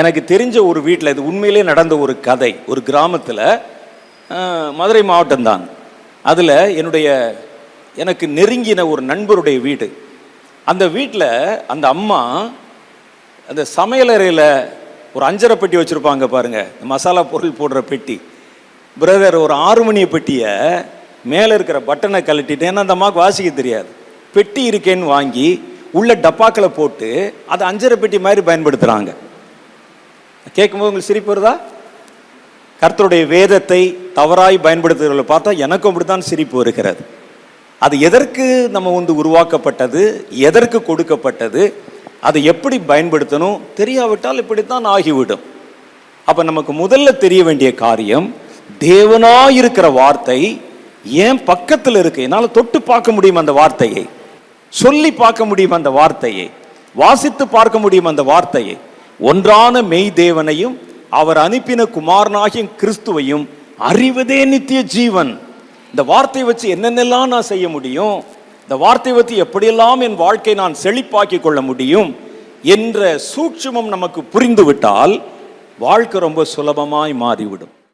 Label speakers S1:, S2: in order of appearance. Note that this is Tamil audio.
S1: எனக்கு தெரிஞ்ச ஒரு வீட்டில் இது உண்மையிலே நடந்த ஒரு கதை. ஒரு கிராமத்தில் மதுரை மாவட்டம்தான். அதில் என்னுடைய எனக்கு நெருங்கின ஒரு நண்பருடைய வீடு. அந்த வீட்டில் அந்த அம்மா அந்த சமையலறையில் ஒரு அஞ்சரை பெட்டி வச்சுருப்பாங்க பாருங்கள் இந்த மசாலா பொருள் போடுற பெட்டி. பிரதர் ஒரு ஆறு மணி பெட்டியை மேலே இருக்கிற பட்டனை கழட்டிட்டு ஏன்னா அந்த அம்மாவுக்கு வாசிக்க தெரியாது. பெட்டி இருக்கேன்னு வாங்கி உள்ள டப்பாக்களை போட்டு அதை அஞ்சரை பெட்டி மாதிரி பயன்படுத்துகிறாங்க கேட்கும்போது உங்களுக்கு சிரிப்பு வருதா? கர்த்தருடைய வேதத்தை தவறாய் பயன்படுத்துகிறவர்களை பார்த்தா எனக்கும் அப்படித்தான் சிரிப்பு வருகிறது. அது எதற்கு நம்ம வந்து உருவாக்கப்பட்டது? எதற்கு கொடுக்கப்பட்டது? அதை எப்படி பயன்படுத்தணும்? தெரியாவிட்டால் இப்படித்தான் ஆகிவிடும். அப்போ நமக்கு முதல்ல தெரிய வேண்டிய காரியம் தேவனாயிருக்கிற வார்த்தை ஏன் பக்கத்தில் இருக்கு? என்னால் தொட்டு பார்க்க முடியும் அந்த வார்த்தையை. சொல்லி பார்க்க முடியும் அந்த வார்த்தையை. வாசித்து பார்க்க முடியும் அந்த வார்த்தையை. ஒன்றான மெய் தேவனையும் அவர் அனுப்பின குமாரனாகிய கிறிஸ்துவையும் அறிவதே நித்திய ஜீவன். இந்த வார்த்தையை வச்சு என்னென்னலாம் நான் செய்ய முடியும்? இந்த வார்த்தையை வச்சு எப்படியெல்லாம் என் வாழ்க்கை நான் செழிப்பாக்கி கொள்ள முடியும்? என்ற சூட்சமம் நமக்கு புரிந்துவிட்டால் வாழ்க்கை ரொம்ப சுலபமாய் மாறிவிடும்.